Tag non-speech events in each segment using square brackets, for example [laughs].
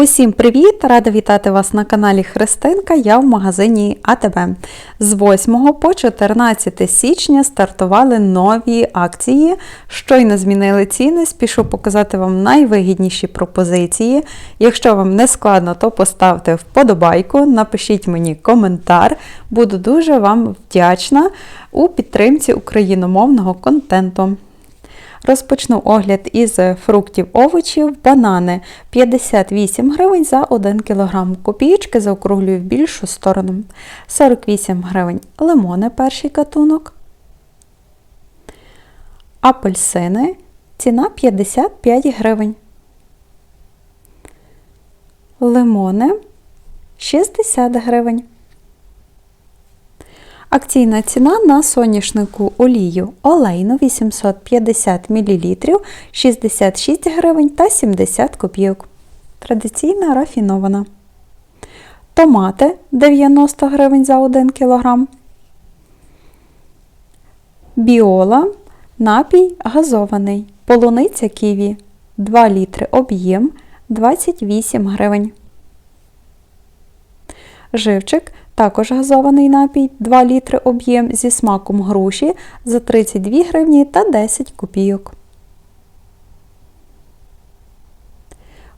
Усім привіт! Рада вітати вас на каналі Христинка. Я в магазині АТБ. З 8 по 14 січня стартували нові акції. Щойно змінили ціни. Спішу показати вам найвигідніші пропозиції. Якщо вам не складно, то поставте вподобайку, напишіть мені коментар. Буду дуже вам вдячна у підтримці україномовного контенту. Розпочну огляд із фруктів овочів. Банани 58 гривень за 1 кг. Копієчки заокруглюю в більшу сторону. 48 гривень лимони перший катунок. Апельсини. Ціна 55 гривень. Лимони 60 гривень. Акційна ціна на соняшнику олію олейну 850 мл 66 гривень та 70 копійок. Традиційна рафінована. Томати 90 гривень за 1 кг. Біола напій газований. Полуниця ківі 2 літри об'єм 28 гривень. Живчик також газований напій 2 літри об'єм зі смаком груші за 32 гривні та 10 копійок.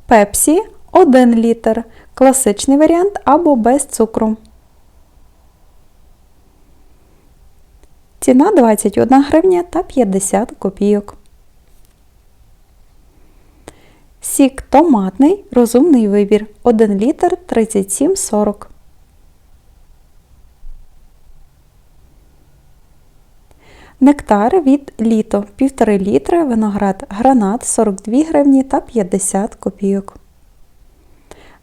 Пепсі 1 літр. Класичний варіант або без цукру. Ціна 21 гривня та 50 копійок. Сік томатний, розумний вибір 1 літр 37,40. Нектар від літо 1,5 літри, виноград гранат 42 гривні та 50 копійок.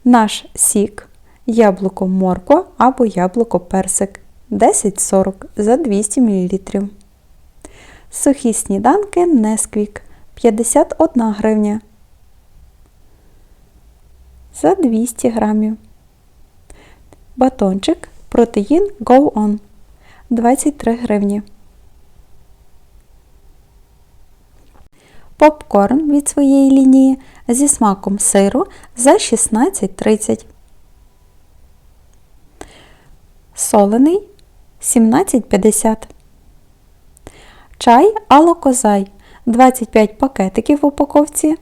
Наш сік яблуко морква або яблуко персик 10,40 за 200 мл. Сухі сніданки Несквік 51 гривня за 200 грамів. Батончик протеїн Go On 23 гривні. Попкорн від своєї лінії зі смаком сиру за 16,30. Солений 17,50. Чай Алокозай 25 пакетиків в упаковці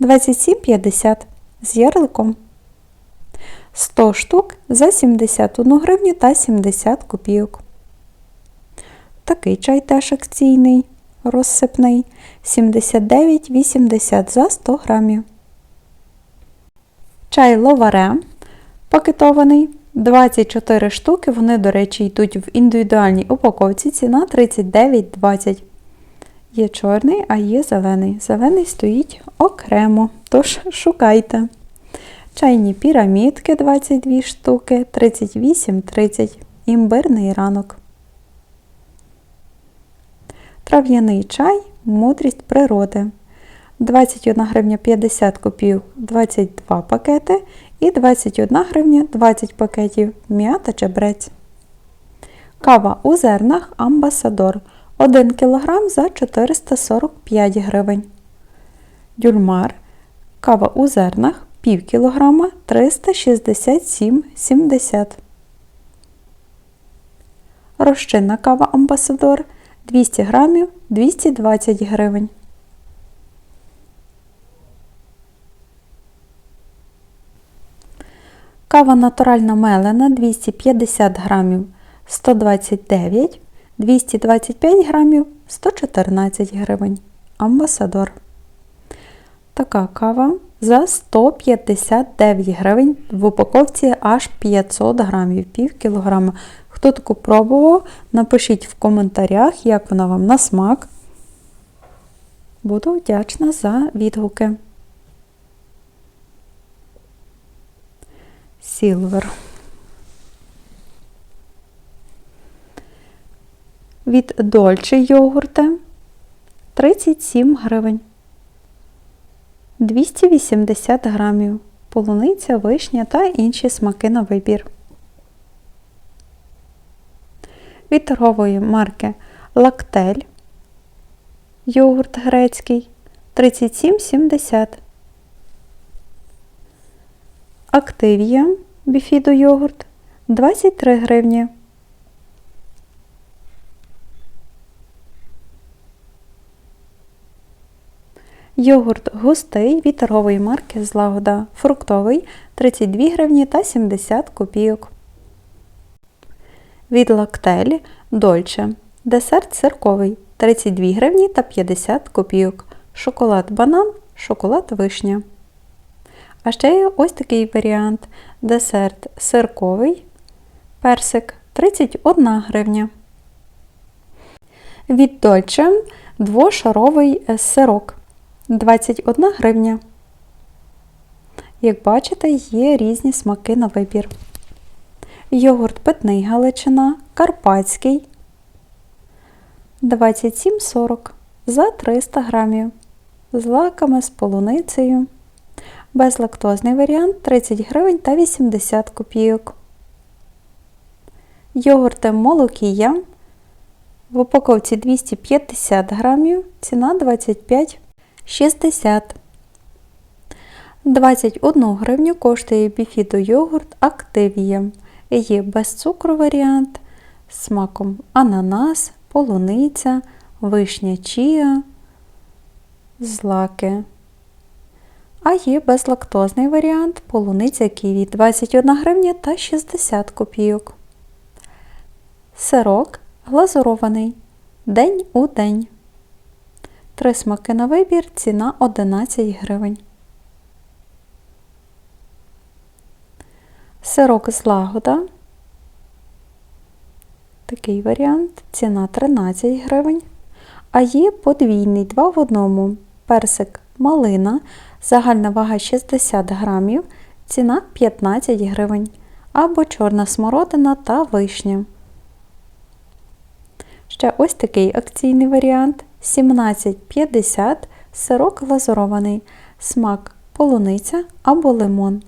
27,50 з ярликом. 100 штук за 71 гривню та 70 копійок. Такий чай теж акційний розсипний 79,80 за 100 грамів. Чай ловаре пакетований 24 штуки. Вони, до речі, йдуть в індивідуальній упаковці. Ціна 39,20. Є чорний, а є зелений. Зелений стоїть окремо, тож шукайте. Чайні пірамідки 22 штуки, 38,30. Імбирний ранок. Трав'яний чай мудрість природи. 21 гривня 50 копійок 22 пакети і 21 гривня 20 пакетів м'ята чебрець. Кава у зернах Амбасадор 1 кг за 445 гривень. Дюльмар. Кава у зернах пів кілограма 367,70. Розчинна кава Амбасадор 200 грамів 220 гривень. Кава натуральна мелена 250 грамів 129, 225 грамів 114 гривень. Амбасадор. Така кава за 159 гривень в упаковці аж 500 грамів, пів кілограма. Хто таку пробував, напишіть в коментарях, як вона вам на смак. Буду вдячна за відгуки. Сілвер. Від Дольче йогурти 37 гривень. 280 грамів. Полуниця, вишня та інші смаки на вибір. Від торгової марки Лактель. Йогурт грецький 37,70. Активія біфідо йогурт 23 гривні. Йогурт густий від торгової марки Злагода. Фруктовий 32 гривні та 70 копійок. Від Лактель Дольче. Десерт сирковий 32 гривні та 50 копійок. Шоколад банан, шоколад вишня. А ще є ось такий варіант. Десерт сирковий. Персик 31 гривня. Від Дольче двошаровий сирок 21 гривня. Як бачите, є різні смаки на вибір. Йогурт питний Галичина, Карпатський 27,40 за 300 грамів. З лаками, з полуницею. Безлактозний варіант 30 гривень та 80 копійок. Йогурти молокія. В упаковці 250 грамів, ціна 25,60. 21 гривню коштує біфідо йогурт Активія. Є без цукру варіант з смаком ананас, полуниця, вишня чія, злаки. А є безлактозний варіант полуниця ківі 21 гривня та 60 копійок. Сирок глазурований. День у день. Три смаки на вибір, ціна 11 гривень. Сирок злагода. Такий варіант. Ціна 13 гривень. А є подвійний 2 в одному. Персик малина. Загальна вага 60 грамів. Ціна 15 гривень. Або чорна смородина та вишня. Ще ось такий акційний варіант 17,50 сирок глазурований, смак полуниця або лимон.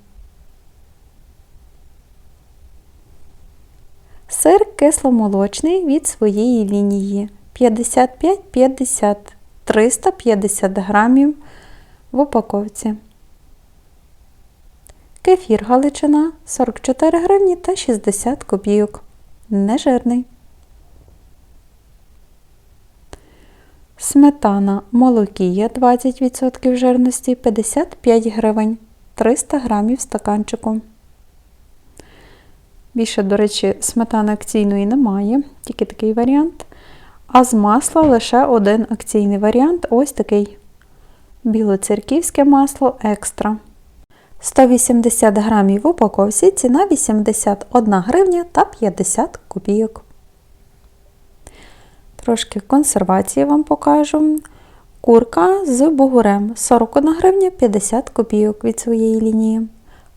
Сир кисломолочний від своєї лінії 55-50 350 грамів в упаковці. Кефір Галичина 44 гривні та 60 копійок. Нежирний. Сметана молокія 20% жирності 55 гривень 300 грамів стаканчику. Більше, до речі, сметани акційної немає, тільки такий варіант. А з масла лише один акційний варіант ось такий білоцерківське масло екстра. 180 грамів в упаковці, ціна 81 гривня та 50 копійок. Трошки консервації вам покажу. Курка з бугурем 41 гривня 50 копійок від своєї лінії.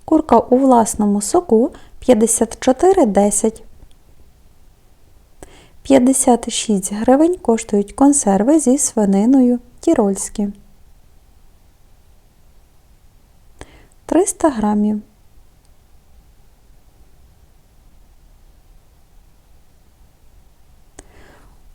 Курка у власному соку 54,10. 56 гривень коштують консерви зі свининою тірольські. 300 грамів.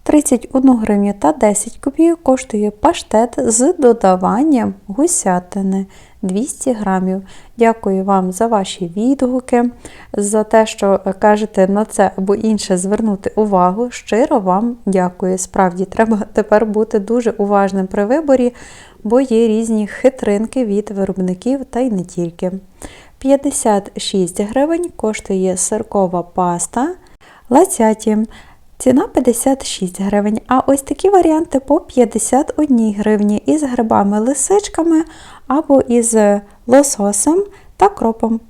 31 гривню та 10 копійок коштує паштет з додаванням гусятини 200 грамів. Дякую вам за ваші відгуки, за те, що кажете на це або інше звернути увагу. Щиро вам дякую. Справді, треба тепер бути дуже уважним при виборі, бо є різні хитринки від виробників та й не тільки. 56 гривень коштує сиркова паста. Лацяті Ціна 56 гривень, а ось такі варіанти по 51 гривні із грибами-лисичками або із лососем та кропом.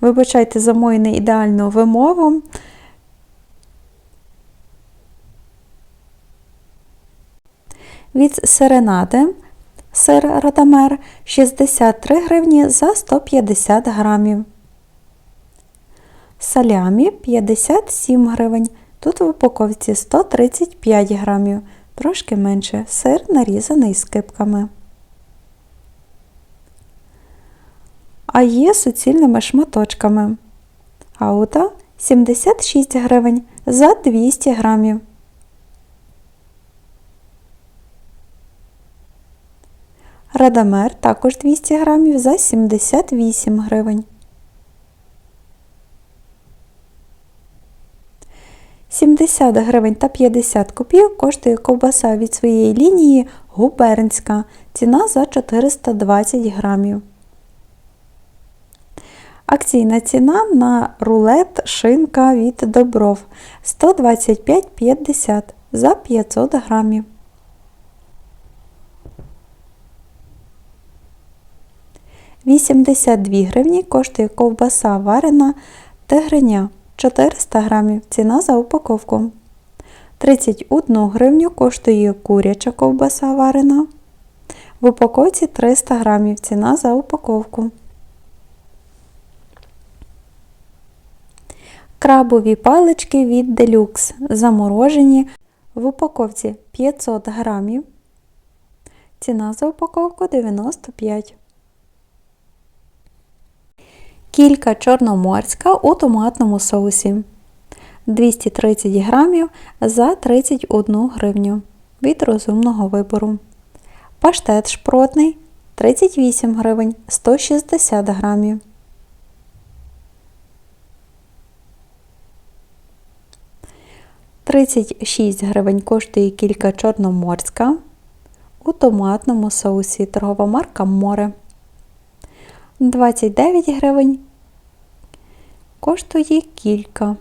Вибачайте за мою неідеальну вимову. Від серенади сир Радамер 63 гривні за 150 грамів. Салямі 57 гривень. Тут в упаковці 135 грамів, трошки менше сир нарізаний скипками. А є суцільними шматочками. Аута 76 гривень за 200 грамів. Радамер також 200 грамів за 78 гривень. 70 гривень та 50 копійок коштує ковбаса від своєї лінії губернська. Ціна за 420 грамів. Акційна ціна на рулет шинка від Добров 125,50 за 500 грамів. Вісімдесят гривні коштує ковбаса варена тигриня 400 грамів. Ціна за упаковку. 31 гривню коштує куряча ковбаса варена. В упаковці 300 грамів. Ціна за упаковку. Крабові палички від Deluxe заморожені в упаковці 500 грамів. Ціна за упаковку 95. Кілька чорноморська у томатному соусі 230 грамів за 31 гривню від розумного вибору. Паштет шпротний 38 гривень 160 грамів. Тридцять гривень коштує кілька чорноморська у томатному соусі торгова марка Море. 29 гривень коштує кілька.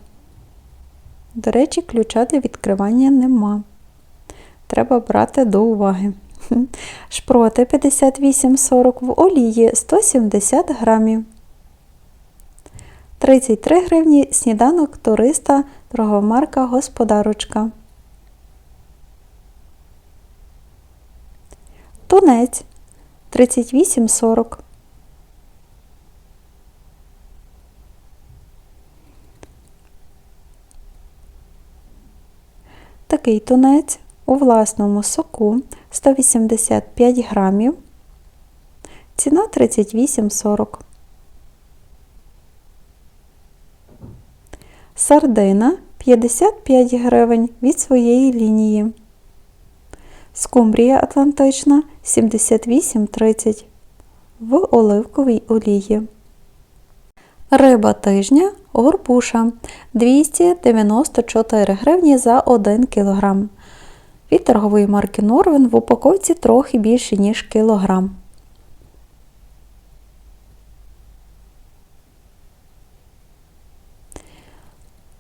До речі, ключа для відкривання нема. Треба брати до уваги. [laughs] Шпроти 58,40 в олії 170 грамів. 33 гривні сніданок туриста торговмарка Господарочка. Тунець 38,40. Такий тунець у власному соку 185 грамів. Ціна 38,40. Сардина 55 гривень від своєї лінії. Скумбрія Атлантична 78,30 в оливковій олії. Риба тижня горбуша 294 гривні за 1 кг. Від торгової марки Норвен в упаковці трохи більше, ніж кілограм.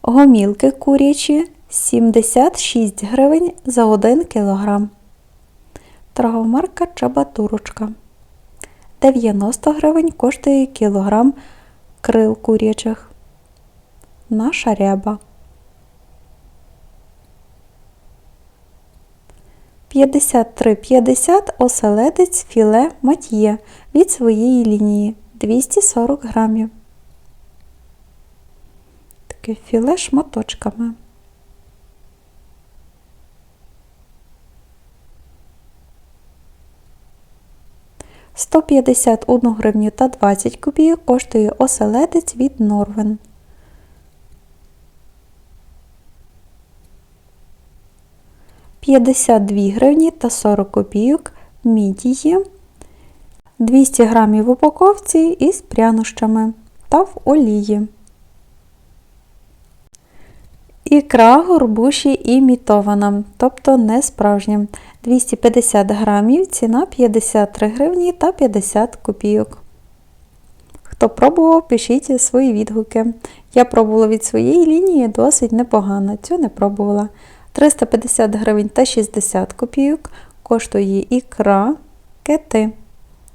Гомілки курячі 76 гривень за 1 кг. Торгова марка Чабатурочка. 90 гривень коштує кілограм крил курячих. Наша ряба. 53,50 оселедець філе мат'є від своєї лінії 240 грамів. Таке філе шматочками. Сто п'ятдесят одну гривню та 20 копійок коштує оселедець від Норвен. 52 гривні та 40 копійок мідії, 200 грамів в упаковці із прянощами та в олії. Ікра горбуші імітована, тобто не справжня. 250 грамів, ціна 53 гривні та 50 копійок. Хто пробував, пишіть свої відгуки. Я пробувала від своєї лінії досить непогано, цю не пробувала. 350 гривень та 60 копійок коштує ікра кети.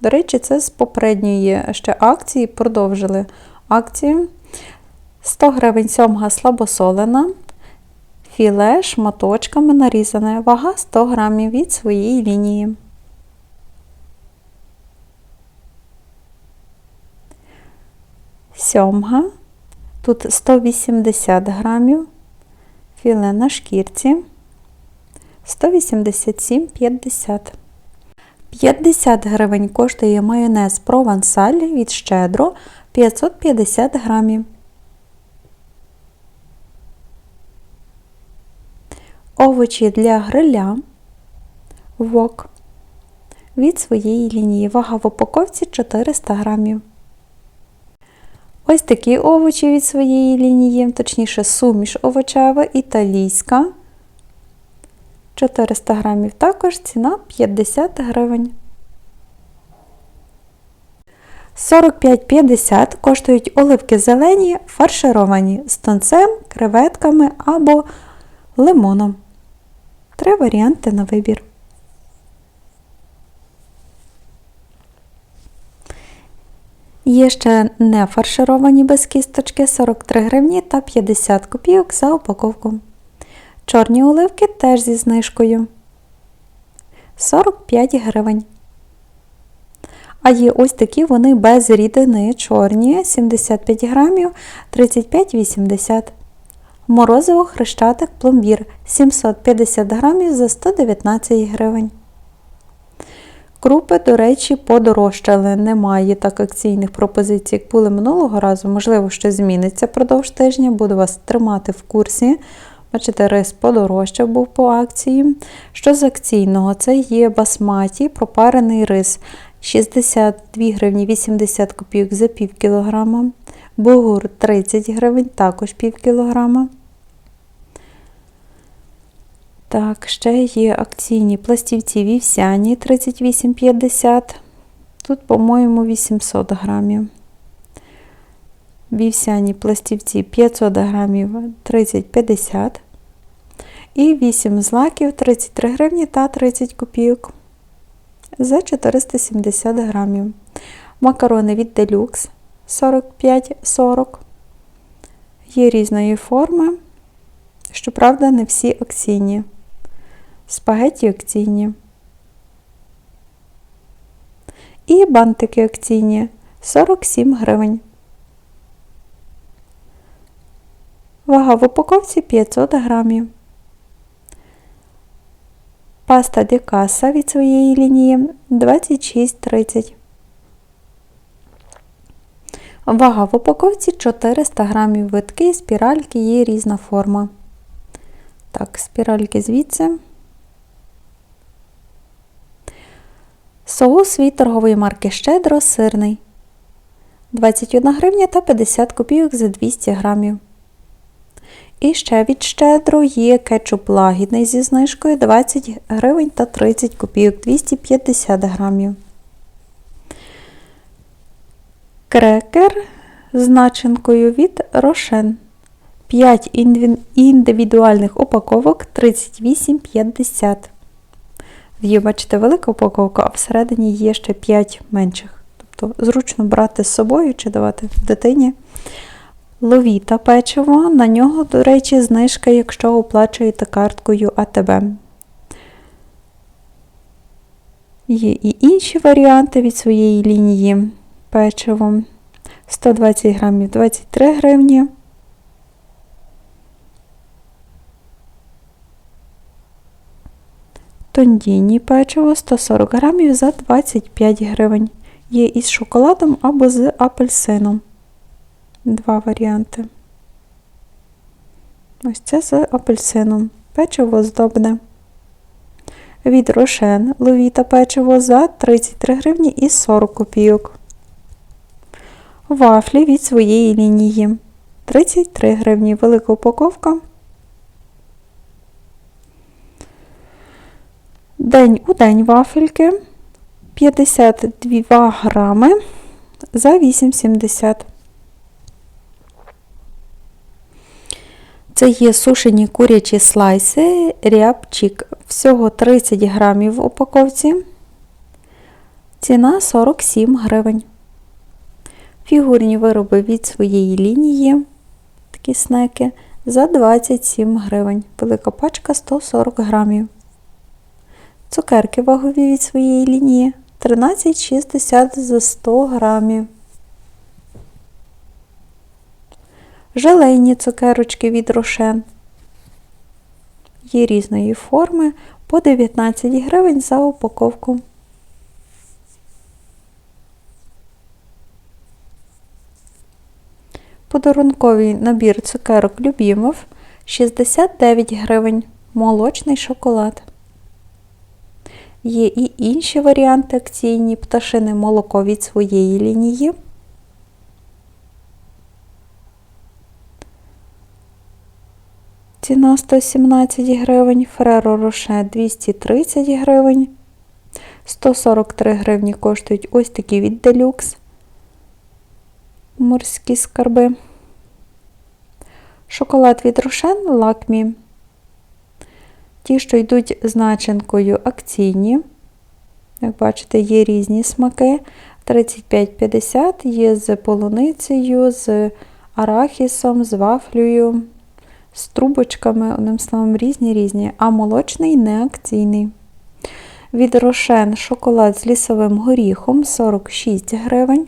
До речі, це з попередньої ще акції продовжили акцію. 100 гривень сьомга слабосолена, філе шматочками нарізане, вага 100 грамів від своєї лінії. Сьомга, тут 180 грамів, філе на шкірці 187,50. 50 гривень коштує майонез провансаль від щедро 550 грамів. Овочі для гриля вок від своєї лінії. Вага в упаковці 400 грамів. Ось такі овочі від своєї лінії, точніше, суміш овочева італійська. 400 грамів також ціна 50 гривень. 45,50 коштують оливки зелені, фаршировані з тонцем, креветками або лимоном. Три варіанти на вибір. Є ще не фаршировані без кісточки 43 гривні та 50 копійок за упаковку. Чорні оливки теж зі знижкою 45 гривень. А є ось такі вони без рідини чорні 75 грамів 35,80. Морозиво хрещатик пломбір 750 грамів за 119 гривень. Крупи, до речі, подорожчали. Немає так акційних пропозицій, як були минулого разу. Можливо, щось зміниться продовж тижня. Буду вас тримати в курсі. Бачите, рис подорожчав був по акції. Що з акційного? Це є басматі, пропарений рис 62 гривні 80 копійок за пів кілограма. Бугур 30 гривень, також пів кілограма. Так, ще є акційні пластівці вівсяні 38,50. Тут, по-моєму, 800 грамів. Вівсяні пластівці 500 грамів 30,50. І 8 злаків 33 гривні та 30 копійок за 470 грамів. Макарони від Deluxe 45,40. Є різної форми. Щоправда, не всі акційні. Спагеті акційні. І бантики акційні 47 гривень. Вага в упаковці 500 грамів. Паста де каса від своєї лінії 26,30. Вага в упаковці 400 грамів витки, спіральки є різна форма. Так, спіральки звідси. Соус від торгової марки Щедро сирний. 21 гривня та 50 копійок за 200 грамів. І ще від щедро є кетчуп лагідний зі знижкою 20 гривень та 30 копійок 250 грамів. Крекер з начинкою від Рошен. 5 індивідуальних упаковок 38,50. Є, бачите, велика упаковка, а всередині є ще 5 менших. Тобто зручно брати з собою чи давати дитині. Ловіта печиво, на нього, до речі, знижка, якщо оплачуєте карткою АТБ. Є і інші варіанти від своєї лінії печиво. 120 грамів 23 гривні. Тондіні печиво 140 грамів за 25 гривень. Є із шоколадом або з апельсином. Два варіанти. Ось це з апельсином. Печиво здобне. Від рошен ловіта печиво за 33 гривні і 40 копійок. Вафлі від своєї лінії. 33 гривні. Велика упаковка. День у день вафельки 52 грами за 8,70. Це є сушені курячі слайси, рябчик. Всього 30 грамів в упаковці. Ціна 47 гривень. Фігурні вироби від своєї лінії, такі снеки, за 27 гривень. Велика пачка 140 грамів. Цукерки вагові від своєї лінії 13,60 за 100 грамів. Желейні цукерочки від рошен. Є різної форми по 19 гривень за упаковку. Подарунковий набір цукерок Любімов 69 гривень. Молочний шоколад. Є і інші варіанти акційні пташине молоко від своєї лінії. Ціна 117 гривень, Фреро Роше 230 гривень. 143 гривні коштують ось такі від Делюкс. Морські скарби. Шоколад від Рошен Лакмі. Ті, що йдуть з начинкою акційні. Як бачите, є різні смаки. 35,50 є з полуницею, з арахісом, з вафлею, з трубочками, одним словом, різні різні, а молочний не акційний. Від Рошен шоколад з лісовим горіхом 46 гривень.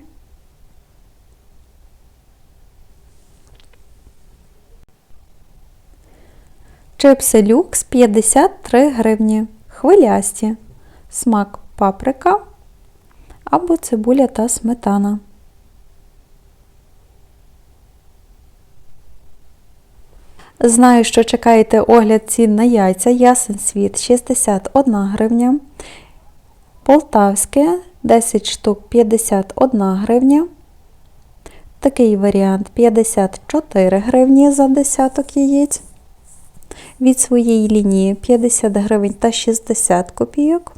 Чипси люкс 53 гривні. Хвилясті. Смак паприка або цибуля та сметана. Знаю, що чекаєте огляд цін на яйця. Ясен світ 61 гривня. Полтавське 10 штук 51 гривня. Такий варіант 54 гривні за десяток яєць. Від своєї лінії 50 гривень та 60 копійок.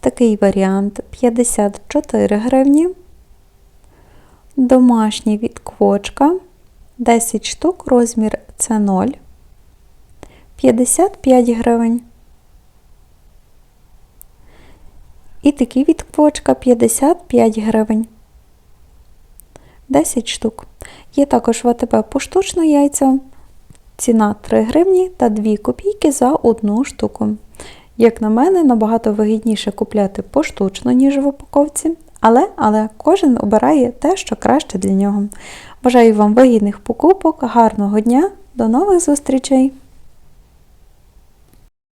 Такий варіант 54 гривні. Домашній від квочка 10 штук, розмір це 0. 55 гривень. І такий від квочка 55 гривень. 10 штук. Є також в АТБ поштучно яйця. Ціна 3 гривні та 2 копійки за одну штуку. Як на мене, набагато вигідніше купляти поштучно, ніж в упаковці, але, але кожен обирає те, що краще для нього. Бажаю вам вигідних покупок, гарного дня, до нових зустрічей!